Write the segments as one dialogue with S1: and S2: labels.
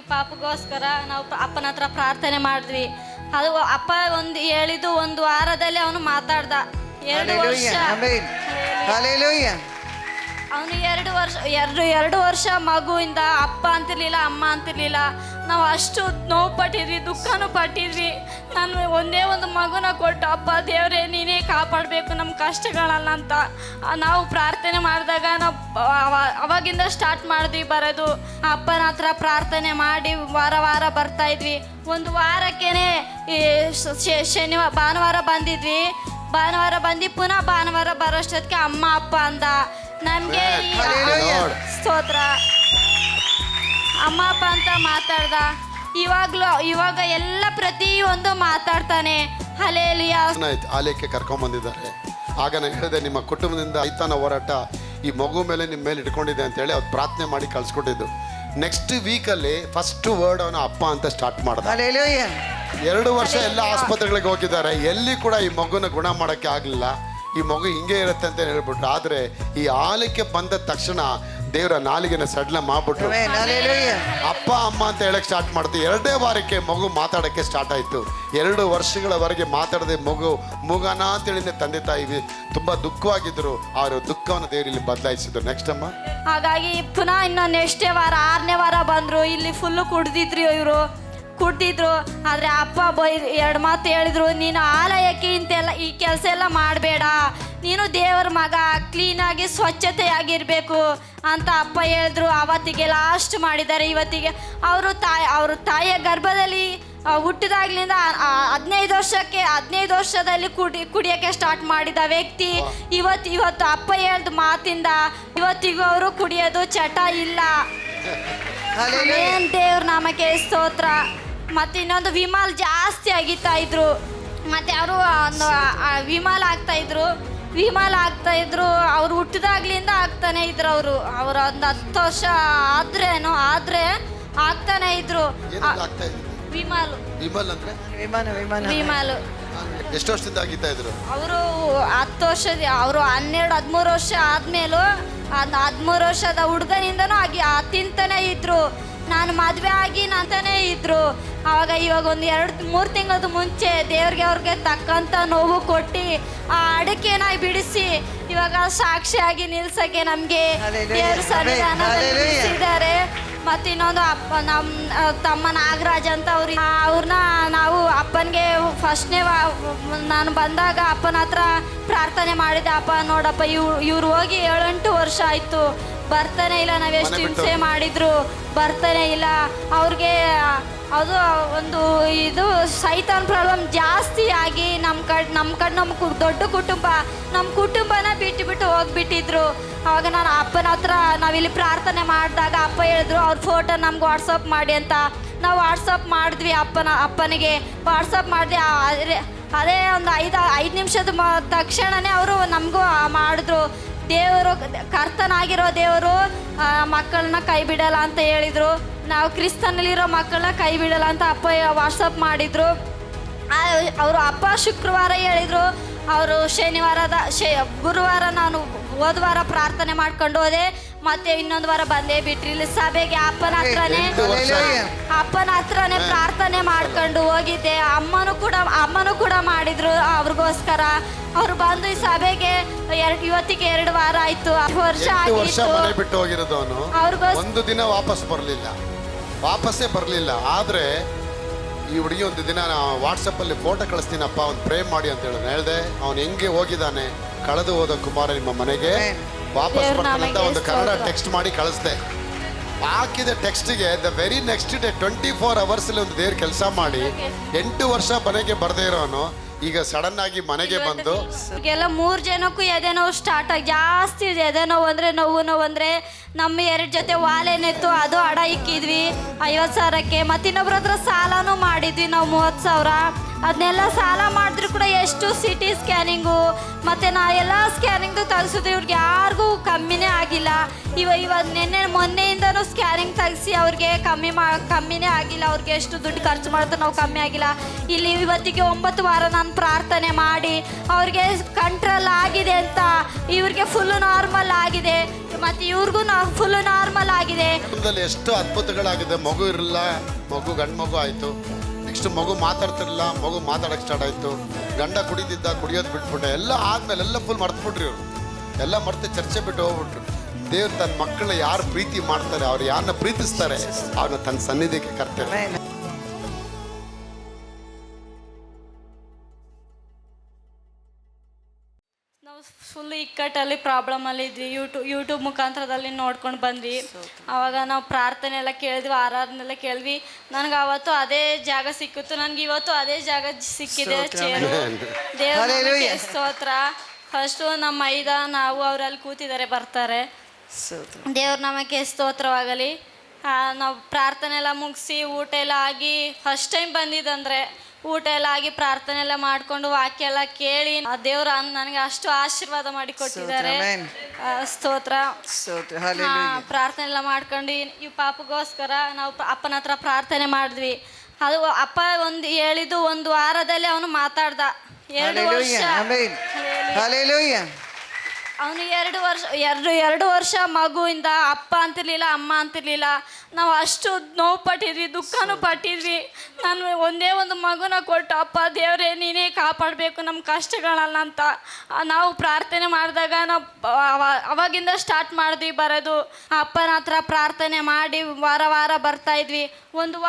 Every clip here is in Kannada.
S1: ಈ ಪಾಪಗೋಸ್ಕರ ನಾವು ಅಪ್ಪನ ಹತ್ರ ಪ್ರಾರ್ಥನೆ ಮಾಡಿದ್ವಿ. ಅದು ಅಪ್ಪ ಒಂದು ಹೇಳಿದ್ದು ಒಂದು ವಾರದಲ್ಲಿ ಅವನು ಮಾತಾಡ್ದ. ಎರಡು ವರ್ಷ. ಅವನು ಎರಡು ವರ್ಷ ಎರಡು ಎರಡು ವರ್ಷ ಮಗುವಿಂದ ಅಪ್ಪ ಅಂತಿರ್ಲಿಲ್ಲ ಅಮ್ಮ ಅಂತಿರ್ಲಿಲ್ಲ. ನಾವು ಅಷ್ಟು ನೋವು ಪಟ್ಟಿದ್ವಿ ದುಃಖನೂ ಪಟ್ಟಿದ್ವಿ. ನಾನು ಒಂದೇ ಒಂದು ಮಗುನ ಕೊಟ್ಟು ಅಪ್ಪ ದೇವರೇ ನೀನೇ ಕಾಪಾಡಬೇಕು ನಮ್ಮ ಕಷ್ಟಗಳನ್ನ ಅಂತ. ನಾವು ಪ್ರಾರ್ಥನೆ ಮಾಡಿದಾಗ ನಾವು ಅವ- ಅವಾಗಿಂದ ಸ್ಟಾರ್ಟ್ ಮಾಡಿದ್ವಿ ಬರೋದು. ಅಪ್ಪನ ಹತ್ರ ಪ್ರಾರ್ಥನೆ ಮಾಡಿ ವಾರ ವಾರ ಬರ್ತಾ ಇದ್ವಿ. ಒಂದು ವಾರಕ್ಕೇನೆ ಶನಿವಾರ ಭಾನುವಾರ ಬಂದಿದ್ವಿ. ಭಾನುವಾರ ಬಂದು ಪುನಃ ಭಾನುವಾರ ಬರೋಷ್ಟೊತ್ತಿಗೆ ಅಮ್ಮ ಅಪ್ಪ ಅಂದ. ನಮಗೆ. ಸ್ತೋತ್ರ. ಅಮ್ಮ ಅಪ್ಪ ಅಂತ ಮಾತಾಡ್ದ. ಇವಾಗ್ಲೂ ಇವಾಗ ಎಲ್ಲ ಪ್ರತಿಯೊಂದು ಮಾತಾಡ್ತಾನೆ. ಅಲೆಯಲ್ಲಿ
S2: ಆಯ್ತು ಆಲಯಕ್ಕೆ ಕರ್ಕೊಂಬಂದಿದ್ದಾರೆ ಆಗ ನಾನು ಹೇಳಿದೆ ನಿಮ್ಮ ಕುಟುಂಬದಿಂದ ಐತಾನ ಹೋರಾಟ ಈ ಮಗು ಮೇಲೆ ನಿಮ್ಮ ಮೇಲೆ ಇಟ್ಕೊಂಡಿದೆ ಅಂತೇಳಿ ಅವ್ರು ಪ್ರಾರ್ಥನೆ ಮಾಡಿ ಕಳ್ಸ್ಕೊಟ್ಟಿದ್ದು. ನೆಕ್ಸ್ಟ್ ವೀಕಲ್ಲಿ ಫಸ್ಟ್ ವರ್ಡ್ ಅವನ ಅಪ್ಪ ಅಂತ ಸ್ಟಾರ್ಟ್ ಮಾಡ್ದ. ಎರಡು ವರ್ಷ ಎಲ್ಲ ಆಸ್ಪತ್ರೆಗಳಿಗೆ ಹೋಗಿದ್ದಾರೆ. ಎಲ್ಲಿ ಕೂಡ ಈ ಮಗುನ ಗುಣ ಮಾಡೋಕ್ಕೆ ಆಗಲಿಲ್ಲ. ಈ ಮಗು ಹಿಂಗೆ ಇರುತ್ತೆ ಅಂತ ಹೇಳ್ಬಿಟ್ರು. ಆದರೆ ಈ ಆಲಕ್ಕೆ ಬಂದ ತಕ್ಷಣ ದೇವರ ನಾಲಿಗೆನ ಸಡ್ಲ ಮಾಡ್ಬಿಟ್ರು. ಅಪ್ಪ ಅಮ್ಮ ಅಂತ ಹೇಳಕ್ ಸ್ಟಾರ್ಟ್ ಮಾಡ್ತೀವಿ ಎರಡೇ ವಾರಕ್ಕೆ ಮಗು ಮಾತಾಡಕ್ಕೆ ಸ್ಟಾರ್ಟ್ ಆಯ್ತು. ಎರಡು ವರ್ಷಗಳವರೆಗೆ ಮಾತಾಡದೆ ಮಗು ಮೂಗನ ಅಂತೇಳಿ ತಂದೆ ತಾಯಿ ತುಂಬಾ ದುಃಖವಾಗಿದ್ರು. ಅವರು ದುಃಖವನ್ನು ದೇವರಲ್ಲಿ ಬದಲಾಯಿಸಿದ್ರು. ನೆಕ್ಸ್ಟ್ ಅಮ್ಮ.
S1: ಹಾಗಾಗಿ ಪುನಃ ಇನ್ನೊಂದು ಎಷ್ಟೇ ವಾರ ಆರನೇ ವಾರ ಬಂದ್ರು. ಇಲ್ಲಿ ಫುಲ್ಲು ಕುಡ್ದಿದ್ರು ಇವರು. ಕುಡ್ದಿದ್ರು ಆದರೆ ಅಪ್ಪ ಬೈ ಎರಡು ಮಾತು ಹೇಳಿದ್ರು ನೀನು ಆಲಯಕ್ಕೆ ಇಂತೆಲ್ಲ ಈ ಕೆಲಸ ಎಲ್ಲ ಮಾಡಬೇಡ. ನೀನು ದೇವರ ಮಗ ಕ್ಲೀನಾಗಿ ಸ್ವಚ್ಛತೆಯಾಗಿರಬೇಕು ಅಂತ ಅಪ್ಪ ಹೇಳಿದ್ರು. ಅವತ್ತಿಗೆ ಲಾಸ್ಟ್ ಮಾಡಿದ್ದಾರೆ. ಇವತ್ತಿಗೆ ಅವರು ತಾಯಿ ಅವರು ತಾಯಿಯ ಗರ್ಭದಲ್ಲಿ ಹುಟ್ಟಿದಾಗ್ಲಿಂದ ಹದಿನೈದು ವರ್ಷಕ್ಕೆ ಹದಿನೈದು ವರ್ಷದಲ್ಲಿ ಕುಡಿ ಕುಡಿಯೋಕ್ಕೆ ಸ್ಟಾರ್ಟ್ ಮಾಡಿದ ವ್ಯಕ್ತಿ. ಇವತ್ತು ಇವತ್ತು ಅಪ್ಪ ಹೇಳ್ದ ಮಾತಿಂದ ಇವತ್ತಿಗೂ ಅವರು ಕುಡಿಯೋದು ಚಟ ಇಲ್ಲ. ದೇವ್ರ ನಾಮಕ್ಕೆ ಸ್ತೋತ್ರ. ಮತ್ತೆ ಇನ್ನೊಂದು ವಿಮಾಲ್ ಜಾಸ್ತಿ ಆಗಿತ್ತಾ ಇದ್ರು. ಮತ್ತೆ ಅವರು ಒಂದು ವಿಮಾಲ್ ಆಗ್ತಾ ಇದ್ರು. ವಿಮಾಲ್ ಆಗ್ತಾ ಇದ್ರು. ಅವ್ರು ಹುಟ್ಟಿದಾಗ್ಲಿಂದ ಆಗ್ತಾನೆ ಇದ್ರು ಅವರು. ಅವ್ರ ಒಂದು ಹತ್ತು ವರ್ಷ ಆದ್ರೇನು ಆದ್ರೆ ಆಗ್ತಾನೆ ಇದ್ರು. ವಿಮಾಲು.
S2: ವಿಮಾಲ್ ಅಂದ್ರೆ?
S3: ವಿಮಾನ ವಿಮಾನ.
S1: ವಿಮಾಲ್.
S2: ಎಷ್ಟು ವರ್ಷದಿಂದ ಆಗಿತ್ತಾ ಇದ್ರು?
S1: ಅವರು ಹತ್ತು ವರ್ಷದ ಅವರು ಹನ್ನೆರಡು ಹದಿಮೂರು ವರ್ಷ ಆದ್ಮೇಲೂ ಅದ್ ಹದಿಮೂರು ವರ್ಷದ ಹುಡುಗನಿಂದನೂ ಆಗಿ ಆ ತಿಂತಾನೆ ಇದ್ರು. ನಾನು ಮದುವೆ ಆಗಿ ನಂತಾನೆ ಇದ್ರು. ಆವಾಗ ಇವಾಗ ಒಂದು ಎರಡು ಮೂರು ತಿಂಗಳದ ಮುಂಚೆ ದೇವ್ರಿಗೆ ಅವ್ರಿಗೆ ತಕ್ಕಂಥ ನೋವು ಕೊಟ್ಟು ಆ ಅಡಕೆನ ಬಿಡಿಸಿ ಇವಾಗ ಸಾಕ್ಷಿಯಾಗಿ ನಿಲ್ಸಕ್ಕೆ ನಮಗೆ ದೇವರು
S3: ಮತ್ತು
S1: ನಿಲ್ಸಿದ್ದಾರೆ. ಮತ್ತೆ ಇನ್ನೊಂದು ಅಪ್ಪ ನಮ್ಮ ತಮ್ಮ ನಾಗರಾಜ್ ಅಂತ ಅವ್ರು ಅವ್ರನ್ನ ನಾವು ಅಪ್ಪನಿಗೆ ಫಸ್ಟ್ನೇ ನಾನು ಬಂದಾಗ ಅಪ್ಪನ ಹತ್ರ ಪ್ರಾರ್ಥನೆ ಮಾಡಿದ್ದೆ ಅಪ್ಪ ನೋಡಪ್ಪ ಇವ್ ಇವ್ರು ಹೋಗಿ ಏಳೆಂಟು ವರ್ಷ ಆಯ್ತು. ಬರ್ತಾನೆ ಇಲ್ಲ ನಾವ್ ಎಷ್ಟು ಹಿಂಸೆ ಮಾಡಿದ್ರು ಬರ್ತಾನೆ ಇಲ್ಲ. ಅವ್ರಿಗೆ ಅದು ಒಂದು ಇದು ಸೈತಾನ್ ಪ್ರಾಬ್ಲಮ್ ಜಾಸ್ತಿ ಆಗಿ ನಮ್ಮ ಕಡ್ ನಮ್ಮ ಕಡೆ ನಮ್ಮ ದೊಡ್ಡ ಕುಟುಂಬ ನಮ್ಮ ಕುಟುಂಬನ ಬಿಟ್ಟು ಬಿಟ್ಟು ಹೋಗ್ಬಿಟ್ಟಿದ್ರು. ಆವಾಗ ನಾನು ಅಪ್ಪನ ಹತ್ರ ನಾವಿಲ್ಲಿ ಪ್ರಾರ್ಥನೆ ಮಾಡಿದಾಗ ಅಪ್ಪ ಹೇಳಿದ್ರು ಅವ್ರ ಫೋಟೋ ನಮ್ಗೆ ವಾಟ್ಸಪ್ ಮಾಡಿ ಅಂತ. ನಾವು ವಾಟ್ಸಪ್ ಮಾಡಿದ್ವಿ ಅಪ್ಪನ ಅಪ್ಪನಿಗೆ. ವಾಟ್ಸಪ್ ಮಾಡಿದ್ವಿ ಅದೇ ಒಂದು ಐದು ಐದು ನಿಮಿಷದ ತಕ್ಷಣನೇ ಅವರು ನಮಗೂ ಮಾಡಿದ್ರು. ದೇವರು, ಕರ್ತನಾಗಿರೋ ದೇವರು ಮಕ್ಕಳನ್ನ ಕೈ ಬಿಡಲ್ಲ ಅಂತ ಹೇಳಿದರು. ನಾವು ಕ್ರಿಸ್ತನಲ್ಲಿರೋ ಮಕ್ಕಳನ್ನ ಕೈ ಬಿಡಲ್ಲ ಅಂತ ಅಪ್ಪ ವಾಟ್ಸಪ್ ಮಾಡಿದರು. ಅವರು ಅಪ್ಪ ಶುಕ್ರವಾರ ಹೇಳಿದರು. ಅವರು ಶನಿವಾರದ ಶೇ, ಗುರುವಾರ ನಾನು ಹೋದ್ವಾರ ಪ್ರಾರ್ಥನೆ ಮಾಡ್ಕೊಂಡು ಹೋದೆ. ಮತ್ತೆ ಇನ್ನೊಂದು ವಾರ ಬಂದೇ ಬಿಟ್ರಿ. ಇಲ್ಲಿ ಸಭೆಗೆ ಅಪ್ಪನ ಹತ್ರನೇ ಅಪ್ಪನ ಹತ್ರನೇ ಪ್ರಾರ್ಥನೆ ಮಾಡ್ಕೊಂಡು ಹೋಗಿದ್ದೆ. ಅಮ್ಮನೂ ಕೂಡ ಅಮ್ಮನೂ ಕೂಡ ಮಾಡಿದ್ರು ಅವ್ರಿಗೋಸ್ಕರ. ಅವ್ರು ಬಂದು ಈ ಸಭೆಗೆ ಎರಡು ಇವತ್ತಿಗೆ ಎರಡು ವಾರ ಆಯ್ತು. ವರ್ಷ
S2: ಎಂಟು ವರ್ಷ
S1: ಆಗಿತ್ತು.
S2: ಮನೆ ಬಿಟ್ಟು ಹೋಗಿರೋದು ಅವನು. ಒಂದು ದಿನ ವಾಪಸ್ ಬರಲಿಲ್ಲ. ವಾಪಸ್ಸೇ ಬರಲಿಲ್ಲ. ಆದರೆ ಈ ಹುಡುಗಿ ಒಂದು ದಿನ ವಾಟ್ಸಪ್ಪಲ್ಲಿ ಫೋಟೋ ಕಳಿಸ್ತೀನಪ್ಪ ಅವ್ನು ಪ್ರೇಮ್ ಮಾಡಿ ಅಂತ ಹೇಳಿ ಹೇಳ್ದೆ ಅವ್ನು ಹೆಂಗೆ ಹೋಗಿದ್ದಾನೆ? ಕಳೆದು ಹೋದ ಕುಮಾರ ನಿಮ್ಮ ಮನೆಗೆ. ವಾಪಸ್ ಬರ್ತಾನಂತ ಒಂದು ಕನ್ನಡ ಟೆಕ್ಸ್ಟ್ ಮಾಡಿ ಕಳಿಸ್ದೆ. ಹಾಕಿದ ಟೆಕ್ಸ್ಟ್ಗೆ the very next day twenty four ಅವರ್ಸಲ್ಲಿ ಒಂದು ದೇವ್ರ ಕೆಲಸ ಮಾಡಿ ಎಂಟು ವರ್ಷ ಮನೆಗೆ ಬರದೇ ಇರೋನು. ಈಗ ಸಡನ್ ಆಗಿ ಮನೆಗೆ ಬಂದು
S1: ಎಲ್ಲ ಮೂರು ಜನಕ್ಕೂ ಎದೆ ನೋವು ಸ್ಟಾರ್ಟ್ ಆಗಿ ಜಾಸ್ತಿ ಇದೆ. ಎದೆ ನೋವು ಅಂದ್ರೆ ನೋವು ನೋವು ಅಂದ್ರೆ ನಮ್ಮ ಎರಡು ಜೊತೆ ವಾಲೇನಿತ್ತು ಅದು ಅಡ ಇಕ್ಕಿದ್ವಿ. ಐವತ್ತು ಸಾವಿರಕ್ಕೆ ಮತ್ತಿನ್ನೊಬ್ರ ಹತ್ರ ಸಾಲನೂ ಮಾಡಿದ್ವಿ ನಾವು ಮೂವತ್ತು ಸಾವಿರ. ಅದನ್ನೆಲ್ಲ ಸಾಲ ಮಾಡಿದ್ರು ಕೂಡ ಎಷ್ಟು ಸಿ ಟಿ ಸ್ಕ್ಯಾನಿಂಗು, ಮತ್ತು ನಾ ಎಲ್ಲ ಸ್ಕ್ಯಾನಿಂಗ್ದು ತೆಗ್ಸಿದ್ವಿ ಇವ್ರಿಗೆ ಯಾರಿಗೂ ಕಮ್ಮಿನೇ ಆಗಿಲ್ಲ. ಇವ ಇವಾಗ ನಿನ್ನೆ ಮೊನ್ನೆಯಿಂದನೂ ಸ್ಕ್ಯಾನಿಂಗ್ ತೆಗೆಸಿ ಅವ್ರಿಗೆ ಕಮ್ಮಿ ಮಾ ಕಮ್ಮಿನೇ ಆಗಿಲ್ಲ, ಅವ್ರಿಗೆ ಎಷ್ಟು ದುಡ್ಡು ಖರ್ಚು ಮಾಡಿದ್ರು ನಾವು ಕಮ್ಮಿ ಆಗಿಲ್ಲ. ಇಲ್ಲಿ ಇವತ್ತಿಗೆ ಒಂಬತ್ತು ವಾರ ನಾನು ಪ್ರಾರ್ಥನೆ ಮಾಡಿ, ಅವ್ರಿಗೆ ಕಂಟ್ರೋಲ್ ಆಗಿದೆ ಅಂತ, ಇವ್ರಿಗೆ ಫುಲ್ಲು ನಾರ್ಮಲ್ ಆಗಿದೆ. ಮತ್ತು ಇವ್ರಿಗೂ ಫುಲ್ ನಾರ್ಮಲ್ ಆಗಿದೆ.
S2: ಎಷ್ಟು ಅದ್ಭುತಗಳಾಗಿದೆ, ಮಗು ಇರಲಿಲ್ಲ, ಮಗು ಗಂಡು ಮಗು ಆಯಿತು. ನೆಕ್ಸ್ಟ್ ಮಗು ಮಾತಾಡ್ತಿರಲಿಲ್ಲ, ಮಗು ಮಾತಾಡಕ್ಕೆ ಸ್ಟಾರ್ಟ್ ಆಯಿತು. ಗಂಡ ಕುಡಿದಿದ್ದ, ಕುಡಿಯೋದು ಬಿಟ್ಬಿಟ್ಟೆ. ಎಲ್ಲ ಆದ್ಮೇಲೆ ಎಲ್ಲ ಫುಲ್ ಮರ್ತ್ಬಿಟ್ರಿ ಅವರು ಎಲ್ಲ ಮರ್ತು ಚರ್ಚೆ ಬಿಟ್ಟು ಹೋಗ್ಬಿಟ್ರು. ದೇವ್ರು ತನ್ನ ಮಕ್ಕಳನ್ನ ಯಾರು ಪ್ರೀತಿ ಮಾಡ್ತಾರೆ, ಅವ್ರು ಯಾರನ್ನ ಪ್ರೀತಿಸ್ತಾರೆ ಅವ್ರನ್ನ ತನ್ನ ಸನ್ನಿಧಿಗೆ ಕರ್ತಾರೆ.
S1: ಇಕ್ಕಟ್ಟಲ್ಲಿ ಪ್ರಾಬ್ಲಮಲ್ಲಿ ಇದ್ವಿ. ಯೂಟ್ಯೂಬ್ ಯೂಟ್ಯೂಬ್ ಮುಖಾಂತರದಲ್ಲಿ ನೋಡ್ಕೊಂಡು ಬಂದ್ವಿ. ಅವಾಗ ನಾವು ಪ್ರಾರ್ಥನೆ ಎಲ್ಲ ಕೇಳಿದ್ವಿ ಆರಾಧನೆಲ್ಲ ಕೇಳ್ವಿ ನನಗೆ ಅವತ್ತು ಅದೇ ಜಾಗ ಸಿಕ್ಕಿತ್ತು. ನನಗೆ ಇವತ್ತು ಅದೇ ಜಾಗ ಸಿಕ್ಕಿದೆ. ಚೇರು. ದೇವರ ಸ್ತೋತ್ರ. ಫಸ್ಟು ನಮ್ಮ ಐದ ನಾವು ಅವರಲ್ಲಿ ಕೂತಿದ್ದಾರೆ ಬರ್ತಾರೆ. ದೇವ್ರ ನಮಗೆ ಸ್ತೋತ್ರವಾಗಲಿ. ನಾವು ಪ್ರಾರ್ಥನೆ ಎಲ್ಲ ಮುಗಿಸಿ ಊಟ ಎಲ್ಲ ಆಗಿ ಫಸ್ಟ್ ಟೈಮ್ ಬಂದಿದ್ದಂದ್ರೆ ಊಟ ಎಲ್ಲ ಆಗಿ ಪ್ರಾರ್ಥನೆ ಎಲ್ಲ ಮಾಡ್ಕೊಂಡು ವಾಕ್ಯ ಎಲ್ಲ ಕೇಳಿ ಆ ದೇವ್ರ ನನಗೆ ಅಷ್ಟು ಆಶೀರ್ವಾದ ಮಾಡಿ ಕೊಟ್ಟಿದ್ದಾರೆ
S3: ಸ್ತೋತ್ರ, ಆಮೆನ್.
S1: ಆ, ಸ್ತೋತ್ರ.
S3: ಸ್ತೋತ್ರ
S1: ಆ,
S3: ಹಾಲೆಲೂಯಾ
S1: ಪ್ರಾರ್ಥನೆ ಎಲ್ಲ ಮಾಡ್ಕೊಂಡು ಈ ಪಾಪಗೋಸ್ಕರ ನಾವು ಪ- ಅಪ್ಪನ ಹತ್ರ ಪ್ರಾರ್ಥನೆ ಮಾಡಿದ್ವಿ. ಅದು ಅಪ್ಪ ಒಂದು ಹೇಳಿದ್ದು ಒಂದು ವಾರದಲ್ಲಿ ಅವನು ಮಾತಾಡ್ದ. ಎರಡು ವರ್ಷ. ಅವನು ಎರಡು ವರ್ಷ ಎರಡು ಎರಡು ವರ್ಷ ಮಗುವಿಂದ ಅಪ್ಪ ಅಂತಿರ್ಲಿಲ್ಲ ಅಮ್ಮ ಅಂತಿರ್ಲಿಲ್ಲ. ನಾವು ಅಷ್ಟು ನೋವು ಪಟ್ಟಿದ್ವಿ ದುಃಖನೂ ಪಟ್ಟಿದ್ವಿ. ನಾನು ಒಂದೇ ಒಂದು ಮಗುನ ಕೊಟ್ಟು ಅಪ್ಪ ದೇವರೇ ನೀನೇ ಕಾಪಾಡಬೇಕು ನಮ್ಮ ಕಷ್ಟಗಳಲ್ಲ ಅಂತ. ನಾವು ಪ್ರಾರ್ಥನೆ ಮಾಡಿದಾಗ ನಾವು ಅವ- ಅವಾಗಿಂದ ಸ್ಟಾರ್ಟ್ ಮಾಡಿದ್ವಿ ಬರೋದು. ಅಪ್ಪನ ಹತ್ರ ಪ್ರಾರ್ಥನೆ ಮಾಡಿ ವಾರ ವಾರ ಬರ್ತಾ ಇದ್ವಿ. ಒಂದು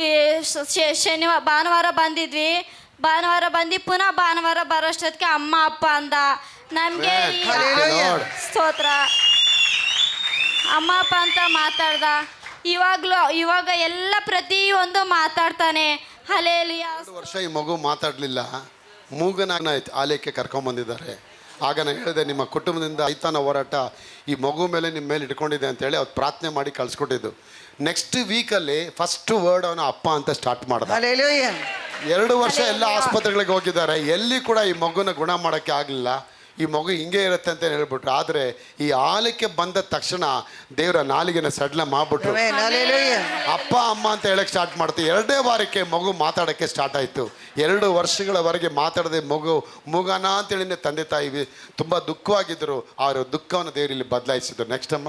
S1: ಈ ಶ- ಶನಿವಾರ ಭಾನುವಾರ ಬಂದಿದ್ವಿ. ಭಾನುವಾರ ಬಂದು ಪುನಃ ಭಾನುವಾರ ಬರೋಷ್ಟೊತ್ತಿಗೆ ಅಮ್ಮ ಅಪ್ಪ ಅಂದ ನಮಗೆ. ಸ್ತೋತ್ರ. ಅಮ್ಮ ಅಪ್ಪ ಅಂತ ಮಾತಾಡ್ದ. ಇವಾಗಲೂ ಇವಾಗ ಎಲ್ಲ ಪ್ರತಿಯೊಂದು ಮಾತಾಡ್ತಾನೆ.
S2: ಹಲೇಲಿ ವರ್ಷ ಈ ಮಗು ಮಾತಾಡಲಿಲ್ಲ. ಮೂಗನಾಗ ಆಲಯಕ್ಕೆ ಕರ್ಕೊಂಬಂದಿದ್ದಾರೆ ಆಗ ನಾನು ಹೇಳಿದೆ ನಿಮ್ಮ ಕುಟುಂಬದಿಂದ ಐತಾನ ಹೋರಾಟ ಈ ಮಗು ಮೇಲೆ ನಿಮ್ಮ ಮೇಲೆ ಇಟ್ಕೊಂಡಿದೆ ಅಂತೇಳಿ ಅವ್ರು ಪ್ರಾರ್ಥನೆ ಮಾಡಿ ಕಳ್ಸಿಕೊಟ್ಟಿದ್ದು. ನೆಕ್ಸ್ಟ್ ವೀಕಲ್ಲಿ ಫಸ್ಟ್ ವರ್ಡ್ ಅವನ ಅಪ್ಪ ಅಂತ ಸ್ಟಾರ್ಟ್ ಮಾಡ್ದ. ಎರಡು ವರ್ಷ ಎಲ್ಲ ಆಸ್ಪತ್ರೆಗಳಿಗೆ ಹೋಗಿದ್ದಾರೆ. ಎಲ್ಲಿ ಕೂಡ ಈ ಮಗುನ ಗುಣ ಮಾಡೋಕ್ಕೆ ಆಗಲಿಲ್ಲ. ಈ ಮಗು ಹಿಂಗೆ ಇರುತ್ತೆ ಅಂತ ಹೇಳ್ಬಿಟ್ರು. ಆದರೆ ಈ ಆಲಕ್ಕೆ ಬಂದ ತಕ್ಷಣ ದೇವರ ನಾಲಿಗೆನ ಸಡ್ಲ ಮಾಡ್ಬಿಟ್ರು. ಅಪ್ಪ ಅಮ್ಮ ಅಂತ ಹೇಳಕ್ಕೆ ಸ್ಟಾರ್ಟ್ ಮಾಡ್ತೀವಿ ಎರಡೇ ವಾರಕ್ಕೆ ಮಗು ಮಾತಾಡೋಕ್ಕೆ ಸ್ಟಾರ್ಟ್ ಆಯಿತು. ಎರಡು ವರ್ಷಗಳವರೆಗೆ ಮಾತಾಡದೆ ಮಗು ಮೂಗನ ಅಂತೇಳಿ ತಂದೆ ತಾಯಿ ತುಂಬ ದುಃಖವಾಗಿದ್ದರು ಅವರ ದುಃಖವನ್ನು ದೇವರಲ್ಲಿ ಬದಲಾಯಿಸಿದ್ರು. ನೆಕ್ಸ್ಟ್ ಅಮ್ಮ?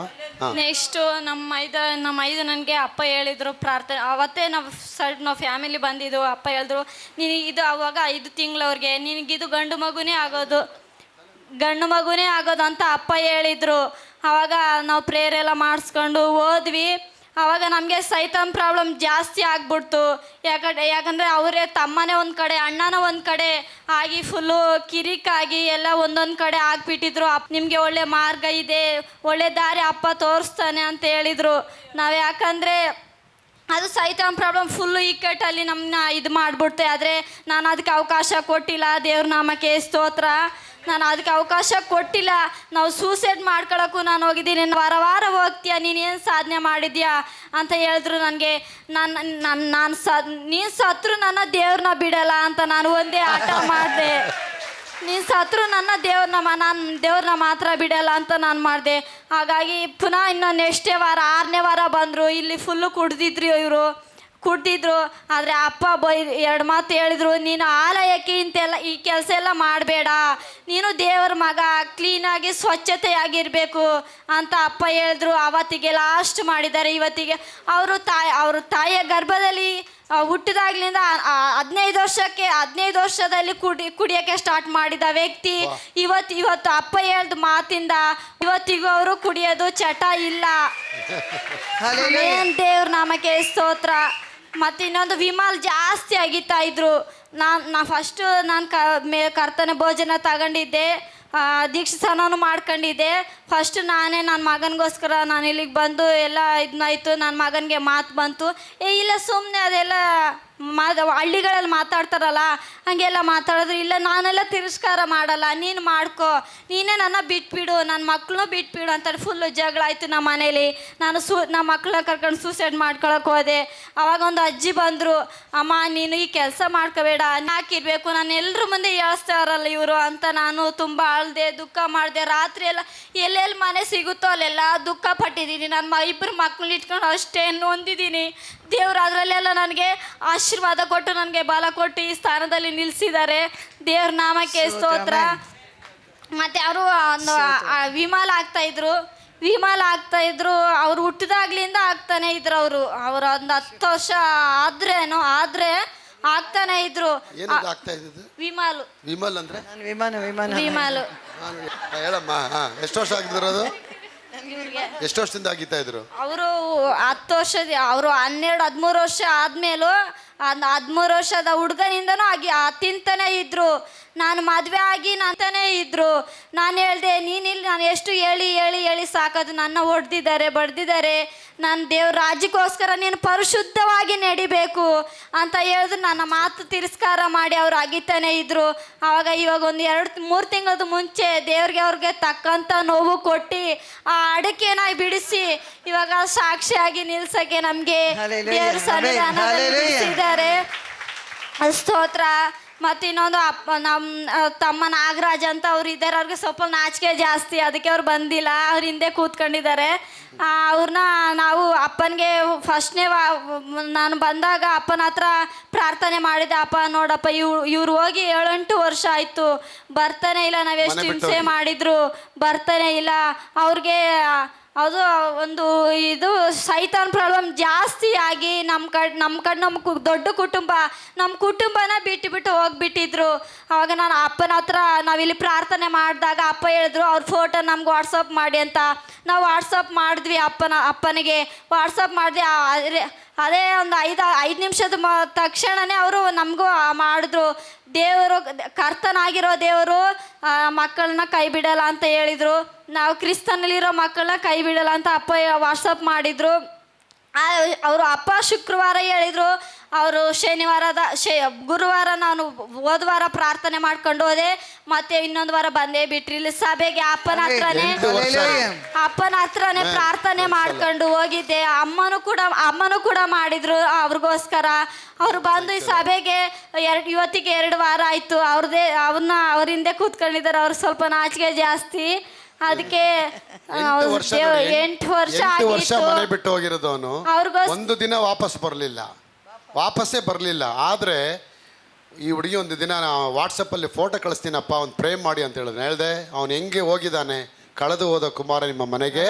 S1: ನೆಕ್ಸ್ಟ್ ನಮ್ಮ ಐದ ನಮ್ಮ ಐದು ನನಗೆ ಅಪ್ಪ ಹೇಳಿದ್ರು ಪ್ರಾರ್ಥನೆ. ಅವತ್ತೇ ನಾವು ಸಡ್ ನಾವು ಫ್ಯಾಮಿಲಿ ಬಂದಿದ್ದು ಅಪ್ಪ ಹೇಳಿದ್ರು ನೀನು ಇದು ಅವಾಗ ಐದು ತಿಂಗಳವ್ರಿಗೆ ನಿನಗಿದು ಗಂಡು ಮಗುನೇ ಆಗೋದು. ಗಂಡು ಮಗುನೇ ಆಗೋದಂತ ಅಪ್ಪ ಹೇಳಿದ್ರು. ಅವಾಗ ನಾವು ಪ್ರೇಯರೆಲ್ಲ ಮಾಡಿಸ್ಕೊಂಡು ಹೋದ್ವಿ. ಅವಾಗ ನಮಗೆ ಸೈತಾನ್ ಪ್ರಾಬ್ಲಮ್ ಜಾಸ್ತಿ ಆಗ್ಬಿಡ್ತು. ಯಾಕಂದ್ರೆ ಯಾಕಂದರೆ ಅವರೇ ತಮ್ಮನೇ ಒಂದು ಕಡೆ, ಅಣ್ಣನ ಒಂದು ಕಡೆ ಆಗಿ ಫುಲ್ಲು ಕಿರಿಕಾಗಿ ಎಲ್ಲ ಒಂದೊಂದು ಕಡೆ ಆಗಿಬಿಟ್ಟಿದ್ರು. ಅಪ್ಪ ನಿಮಗೆ ಒಳ್ಳೆ ಮಾರ್ಗ ಇದೆ, ಒಳ್ಳೆ ದಾರಿ ಅಪ್ಪ ತೋರಿಸ್ತಾನೆ ಅಂತ ಹೇಳಿದರು. ನಾವು ಯಾಕಂದರೆ ಅದು ಸೈತಾನ್ ಪ್ರಾಬ್ಲಮ್ ಫುಲ್ಲು ಇಕ್ಕಟ್ಟಲ್ಲಿ ನಮ್ಮನ್ನ ಇದು ಮಾಡಿಬಿಡ್ತೆ. ಆದರೆ ನಾನು ಅದಕ್ಕೆ ಅವಕಾಶ ಕೊಟ್ಟಿಲ್ಲ. ದೇವ್ರ ನಾಮಕ್ಕೆ ಸ್ತೋತ್ರ. ನಾನು ಅದಕ್ಕೆ ಅವಕಾಶ ಕೊಟ್ಟಿಲ್ಲ. ನಾವು ಸೂಸೈಡ್ ಮಾಡ್ಕೊಳ್ಳೋಕ್ಕೂ ನಾನು ಹೋಗಿದ್ದೀನಿ. ವಾರ ವಾರ ಹೋಗ್ತೀಯ. ನೀನೇನು ಸಾಧನೆ ಮಾಡಿದ್ಯಾ ಅಂತ ಹೇಳಿದ್ರು ನನಗೆ. ನಾನು ನಾನು ನಾನು ಸ ನೀನು ಸತ್ರು ನನ್ನ ದೇವ್ರನ್ನ ಬಿಡಲ್ಲ ಅಂತ ನಾನು ಒಂದೇ ಆಟ ಮಾಡಿದೆ. ನೀನು ಸತ್ರು ನನ್ನ ದೇವ್ರನ್ನ ನಾನು ದೇವ್ರನ್ನ ಮಾತ್ರ ಬಿಡಲ್ಲ ಅಂತ ನಾನು ಮಾಡಿದೆ. ಹಾಗಾಗಿ ಪುನಃ ಇನ್ನು ನೆಕ್ಸ್ಟೇ ವಾರ, ಆರನೇ ವಾರ ಬಂದರು. ಇಲ್ಲಿ ಫುಲ್ಲು ಕುಡ್ದಿದ್ರು ಇವರು. ಕುಡ್ದಿದ್ರು. ಆದರೆ ಅಪ್ಪ ಬೈ ಎರಡು ಮಾತು ಹೇಳಿದ್ರು, ನೀನು ಆಲಯಕ್ಕೆ ಇಂತೆಲ್ಲ ಈ ಕೆಲಸ ಎಲ್ಲ ಮಾಡಬೇಡ. ನೀನು ದೇವರ ಮಗ ಕ್ಲೀನಾಗಿ ಸ್ವಚ್ಛತೆಯಾಗಿರಬೇಕು. ಅಂತ ಅಪ್ಪ ಹೇಳಿದ್ರು. ಅವತ್ತಿಗೆ ಲಾಸ್ಟ್ ಮಾಡಿದ್ದಾರೆ. ಇವತ್ತಿಗೆ ಅವರು ತಾಯಿ, ಅವರು ತಾಯಿಯ ಗರ್ಭದಲ್ಲಿ ಹುಟ್ಟಿದಾಗ್ಲಿಂದ ಹದಿನೈದು ವರ್ಷಕ್ಕೆ ಹದಿನೈದು ವರ್ಷದಲ್ಲಿ ಕುಡಿ ಕುಡಿಯೋಕ್ಕೆ ಸ್ಟಾರ್ಟ್ ಮಾಡಿದ ವ್ಯಕ್ತಿ. ಇವತ್ತು ಇವತ್ತು ಅಪ್ಪ ಹೇಳ್ದ ಮಾತಿಂದ ಇವತ್ತಿಗೂ ಅವರು ಕುಡಿಯೋದು ಚಟ ಇಲ್ಲ. ಏನ್ ದೇವ್ರ ನಾಮಕ್ಕೆ ಸ್ತೋತ್ರ. ಮತ್ತು ಇನ್ನೊಂದು ವಿಮಾಲ್ ಜಾಸ್ತಿ ಆಗಿತ್ತಾ ಇದ್ರು. ನಾನು ನಾ ಫಸ್ಟು ನಾನು ಕ ಮೇ ಕರ್ತನೆ ಭೋಜನ ತಗೊಂಡಿದ್ದೆ. ಆ, ದೀಕ್ಷಾಸನವನ್ನು ಮಾಡ್ಕೊಂಡಿದ್ದೆ. ಫಸ್ಟ್ ನಾನೇ ನನ್ನ ಮಗನಿಗೋಸ್ಕರ ನಾನು ಇಲ್ಲಿಗೆ ಬಂದು ಎಲ್ಲ ಇದನ್ನಾಯ್ತು ನನ್ನ ಮಗನಿಗೆ ಮಾತು ಬಂತು. ಏ ಇಲ್ಲ ಸುಮ್ಮನೆ ಅದೆಲ್ಲ ಮಾ, ಹಳ್ಳಿಗಳಲ್ಲಿ ಮಾತಾಡ್ತಾರಲ್ಲ, ಹಂಗೆಲ್ಲ ಮಾತಾಡಿದ್ರು, ಇಲ್ಲ, ನಾನೆಲ್ಲ ತಿರಸ್ಕಾರ ಮಾಡಲ್ಲ, ನೀನು ಮಾಡ್ಕೊ, ನೀನೇ ನನ್ನ ಬಿಟ್ಬಿಡು ನನ್ನ ಮಕ್ಕಳನ್ನೂ ಬಿಟ್ಬಿಡು ಅಂತ ಫುಲ್ಲು ಜಗಳ ಆಯಿತು ನಮ್ಮ ಮನೇಲಿ. ನಾನು ಸೂ, ನಮ್ಮ ಮಕ್ಕಳನ್ನ ಕರ್ಕೊಂಡು ಸೂಸೈಡ್ ಮಾಡ್ಕೊಳಕ್ಕೆ ಹೋದೆ. ಅವಾಗ ಒಂದು ಅಜ್ಜಿ ಬಂದರು, ಅಮ್ಮ, ನೀನು ಈ ಕೆಲಸ ಮಾಡ್ಕೋಬೇಡ ಹಾಕಿರ್ಬೇಕು, ನಾನು ಎಲ್ಲರ ಮುಂದೆ ಹೇಳ್ಸ್ತಾರಲ್ಲ ಇವರು ಅಂತ ನಾನು ತುಂಬ ಅಳ್ದೆ, ದುಃಖ ಮಾಡಿದೆ. ರಾತ್ರಿ ಎಲ್ಲ ಎಲ್ಲೆಲ್ಲಿ ಮನೆ ಸಿಗುತ್ತೋ ಅಲ್ಲೆಲ್ಲ ದುಃಖ ಪಟ್ಟಿದ್ದೀನಿ. ನನ್ನ ಇಬ್ಬರು ಮಕ್ಕಳನ್ನ ಇಟ್ಕೊಂಡು ಅಷ್ಟೇ ನೊಂದಿದ್ದೀನಿ. ದೇವ್ರು ಅದರಲ್ಲೆಲ್ಲ ನನಗೆ ಆಶೀರ್ವಾದ ಕೊಟ್ಟು ನನಗೆ ಬಲ ಕೊಟ್ಟು ಈ ಸ್ಥಾನದಲ್ಲಿ ನಿಲ್ಲಿಸಿದ್ದಾರೆ ದೇವ್ರ ನಾಮಕ್ಕೆ ಸ್ತೋತ್ರ. ಮತ್ತೆ ಅವರು ಒಂದು ವಿಮಾಲ ಆಗ್ತಾ ಇದ್ರು. ವಿಮಾಲ ಆಗ್ತಾ ಇದ್ರು. ಅವ್ರು ಹುಟ್ಟಿದಾಗ್ಲಿಂದ ಆಗ್ತಾನೆ ಇದ್ರು ಅವರು. ಅವ್ರ ಒಂದು ಹತ್ತು ವರ್ಷ ಆದ್ರೇನು ಆದ್ರೆ ಆಗ್ತಾನೆ ಇದ್ರು.
S2: ವಿಮಾಲ್ ಆಗ್ತಾ ಇದ್ದಿದ್ದು?
S1: ವಿಮಾಲು.
S2: ವಿಮಲ್ ಅಂದ್ರೆ?
S3: ನಾನು ವಿಮಾನ ವಿಮಾನ.
S1: ವಿಮಾಲು.
S2: ಹೇಳಮ್ಮ ಎಷ್ಟು ವರ್ಷ ಆಗಿದ್ರು ಅದು? ಎಷ್ಟು ವರ್ಷದಿಂದ ಆಗಿತ್ತಾ ಇದ್ರು?
S1: ಅವರು ಹತ್ತು ವರ್ಷ ಅವರು ಹನ್ನೆರಡು ಹದಿಮೂರು ವರ್ಷ ಆದ್ಮೇಲೂ ಒಂದು ಹದಿಮೂರು ವರ್ಷದ ಹುಡುಗನಿಂದನೂ ಆಗಿ ತಿಂತಾನೆ ಇದ್ರು. ನಾನು ಮದುವೆ ಆಗಿ ನಂತಾನೆ ಇದ್ರು. ನಾನು ಹೇಳ್ದೆ ನೀನಿಲ್ಲಿ ನಾನು ಎಷ್ಟು ಹೇಳಿ ಹೇಳಿ ಹೇಳಿ ಸಾಕೋದು. ನನ್ನ ಹೊಡೆದಿದ್ದಾರೆ ಬಡ್ದಿದ್ದಾರೆ ನಾನು ದೇವ್ರ ರಾಜ್ಯಕ್ಕೋಸ್ಕರ ನೀನು ಪರಿಶುದ್ಧವಾಗಿ ನಡಿಬೇಕು. ಅಂತ ಹೇಳಿದ್ರು ನನ್ನ ಮಾತು ತಿರಸ್ಕಾರ ಮಾಡಿ ಅವ್ರು ಅಗಿತಾನೆ ಇದ್ರು. ಆವಾಗ ಇವಾಗ ಒಂದು ಎರಡು, ಮೂರು ತಿಂಗಳದ ಮುಂಚೆ ದೇವ್ರಿಗೆ ಅವ್ರಿಗೆ ತಕ್ಕಂಥ ನೋವು ಕೊಟ್ಟು ಆ ಅಡಕೆನ ಬಿಡಿಸಿ ಇವಾಗ ಸಾಕ್ಷಿಯಾಗಿ ನಿಲ್ಸಕ್ಕೆ ನಮಗೆ
S3: Hallelujah.
S1: ದೇವ್ರ ಇದ್ದಾರೆ
S3: Hallelujah.
S1: ನಿಲ್ಸಿದ್ದಾರೆ. ಸ್ತೋತ್ರ. ಮತ್ತೆ ಇನ್ನೊಂದು ಅಪ್ಪ ನಮ್ಮ ತಮ್ಮ ನಾಗರಾಜ್ ಅಂತ ಅವ್ರು ಇದ್ದಾರೆ. ಅವ್ರಿಗೆ ಸ್ವಲ್ಪ ನಾಚಿಕೆ ಜಾಸ್ತಿ. ಅದಕ್ಕೆ ಅವ್ರು ಬಂದಿಲ್ಲ. ಅವ್ರ ಹಿಂದೆ ಕೂತ್ಕೊಂಡಿದ್ದಾರೆ. ಅವ್ರನ್ನ ನಾವು ಅಪ್ಪನಿಗೆ ಫಸ್ಟ್ನೇ ನಾನು ಬಂದಾಗ ಅಪ್ಪನ ಹತ್ರ ಪ್ರಾರ್ಥನೆ ಮಾಡಿದೆ. ಅಪ್ಪ ನೋಡಪ್ಪ ಇವ್ ಇವ್ರು ಹೋಗಿ ಏಳೆಂಟು ವರ್ಷ ಆಯಿತು. ಬರ್ತಾನೆ ಇಲ್ಲ. ನಾವೆಷ್ಟು
S2: ಮನೆ ಬಿಟ್ಟು
S1: ಹಿಂಸೆ
S2: ಹೋಗಿ.
S1: ಮಾಡಿದ್ರು. ಬರ್ತಾನೆ ಇಲ್ಲ. ಅವ್ರಿಗೆ ಅದು ಒಂದು ಇದು ಸೈತಾನ್ ಪ್ರಾಬ್ಲಮ್ ಜಾಸ್ತಿ ಆಗಿ ನಮ್ಮ ಕಡೆ ನಮ್ಮ ಕಡೆ ನಮ್ಮ ದೊಡ್ಡ ಕುಟುಂಬ ನಮ್ಮ ಕುಟುಂಬನ ಬಿಟ್ಟು ಬಿಟ್ಟು ಹೋಗ್ಬಿಟ್ಟಿದ್ರು. ಅವಾಗ ನಾನು ಅಪ್ಪನ ಹತ್ರ ನಾವಿಲ್ಲಿ ಪ್ರಾರ್ಥನೆ ಮಾಡಿದಾಗ ಅಪ್ಪ ಹೇಳಿದ್ರು, ಅವ್ರ ಫೋಟೋ ನಮ್ಗೆ ವಾಟ್ಸಪ್ ಮಾಡಿ ಅಂತ. ನಾವು ವಾಟ್ಸಪ್ ಮಾಡಿದ್ವಿ ಅಪ್ಪನ, ಅಪ್ಪನಿಗೆ. ವಾಟ್ಸಪ್ ಮಾಡಿದ್ವಿ ಅದೇ- ಒಂದು ಐದು ಐದು ನಿಮಿಷದ ಮ, ತಕ್ಷಣನೇ ಅವರು ನಮಗೂ ಮಾಡಿದ್ರು. ದೇವರು, ಕರ್ತನಾಗಿರೋ ದೇವರು ಮಕ್ಕಳನ್ನ ಕೈ ಬಿಡಲ್ಲ ಅಂತ ಹೇಳಿದರು. ನಾವು ಕ್ರಿಸ್ತನಲ್ಲಿರೋ ಮಕ್ಕಳನ್ನ ಕೈ ಬಿಡಲ್ಲ ಅಂತ ಅಪ್ಪ ವಾಟ್ಸಪ್ ಮಾಡಿದರು. ಅವರು ಅಪ್ಪ ಶುಕ್ರವಾರ ಹೇಳಿದರು ಅವರು ಶನಿವಾರದ ಶೇ ಗುರುವಾರ ನಾನು ಹೋದ ವಾರ ಪ್ರಾರ್ಥನೆ ಮಾಡ್ಕೊಂಡು ಹೋದೆ ಮತ್ತೆ ಇನ್ನೊಂದು ವಾರ ಬಂದೇ ಬಿಟ್ರಿ. ಇಲ್ಲಿ ಸಭೆಗೆ ಅಪ್ಪನ ಹತ್ರನೇ. ಅಪ್ಪನ ಹತ್ರನೇ ಪ್ರಾರ್ಥನೆ ಮಾಡ್ಕೊಂಡು ಹೋಗಿದ್ದೆ. ಅಮ್ಮನೂ ಕೂಡ ಅಮ್ಮನೂ ಕೂಡ ಮಾಡಿದ್ರು ಅವ್ರಿಗೋಸ್ಕರ. ಅವ್ರು ಬಂದು ಈ ಸಭೆಗೆ ಎರಡು ಇವತ್ತಿಗೆ ಎರಡು ವಾರ ಆಯ್ತು. ಅವ್ರದ್ದೇ ಅವ್ರನ್ನ ಅವ್ರ ಹಿಂದೆ ಕೂತ್ಕೊಂಡಿದ್ದಾರೆ. ಅವ್ರು ಸ್ವಲ್ಪ ನಾಚಿಕೆ ಜಾಸ್ತಿ. ಅದಕ್ಕೆ
S2: ಎಂಟು ವರ್ಷ ನೋಡಿ,
S1: ಎಂಟು ವರ್ಷ
S2: ಎಂಟು ವರ್ಷ
S1: ಆಗಿತ್ತು.
S2: ಮನೆ ಬಿಟ್ಟು ಹೋಗಿರೋದು ಅವನು.
S1: ಅವ್ರಿಗೋಸ್-
S2: ಒಂದು ದಿನ ವಾಪಸ್ ಬರಲಿಲ್ಲ. ವಾಪಸ್ಸೇ ಬರಲಿಲ್ಲ. ಆದರೆ ಈ ಹುಡುಗಿ ಒಂದು ದಿನ ವಾಟ್ಸಪ್ಪಲ್ಲಿ ಫೋಟೋ ಕಳಿಸ್ತೀನಪ್ಪ ಅವ್ನು ಪ್ರೇಮ್ ಮಾಡಿ ಅಂತ ಹೇಳಿದ್ನ. ಹೇಳ್ದೆ ಅವ್ನು ಹೆಂಗೆ ಹೋಗಿದ್ದಾನೆ ಕಳೆದು ಹೋದ ಕುಮಾರ ನಿಮ್ಮ ಮನೆಗೆ.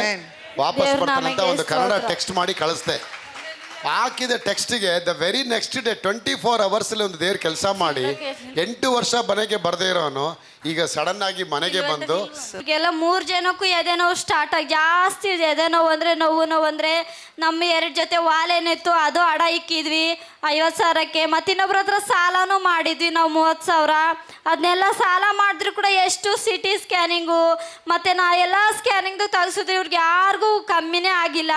S2: ವಾಪಸ್
S1: ದೇವ್ರ
S2: ಬರ್ತಾನಂತ
S1: ನಾಮಕ್ಕೆ
S2: ಒಂದು ಕನ್ನಡ
S1: ಸ್ತೋತ್ರ.
S2: ಟೆಕ್ಸ್ಟ್ ಮಾಡಿ ಕಳಿಸ್ದೆ. ಹಾಕಿದ ಟೆಕ್ಸ್ಟ್ಗೆ the very next day twenty four ಅವರ್ಸಲ್ಲಿ ಒಂದು ದೇವ್ರ ಕೆಲಸ ಮಾಡಿ ಎಂಟು ವರ್ಷ ಮನೆಗೆ ಬರದೇ ಇರೋನು ಈಗ ಸಡನ್ ಆಗಿ ಮನೆಗೆ ಬಂದು
S1: ಈಗೆಲ್ಲ ಮೂರು ಜನಕ್ಕೂ ಎದೆ ನೋವು ಸ್ಟಾರ್ಟ್ ಆಗಿ ಜಾಸ್ತಿ ಇದೆ. ಎದೆ ನೋವು ಅಂದರೆ ನೋವು ನೋವು ಅಂದರೆ ನಮ್ಮ ಎರಡು ಜೊತೆ ವಾಲೇನಿತ್ತು ಅದು ಅಡ ಇಕ್ಕಿದ್ವಿ ಐವತ್ತು ಸಾವಿರಕ್ಕೆ. ಮತ್ತು ಇನ್ನೊಬ್ರ ಹತ್ರ ಸಾಲನೂ ಮಾಡಿದ್ವಿ ನಾವು ಮೂವತ್ತು ಸಾವಿರ. ಅದನ್ನೆಲ್ಲ ಸಾಲ ಮಾಡಿದ್ರು ಕೂಡ ಎಷ್ಟು ಸಿ ಟಿ ಸ್ಕ್ಯಾನಿಂಗು ಮತ್ತು ನಾ ಎಲ್ಲ ಸ್ಕ್ಯಾನಿಂಗ್ದು ತೆಗೆಸಿದ್ರು ಇವ್ರಿಗೆ ಯಾರಿಗೂ ಕಮ್ಮಿನೇ ಆಗಿಲ್ಲ.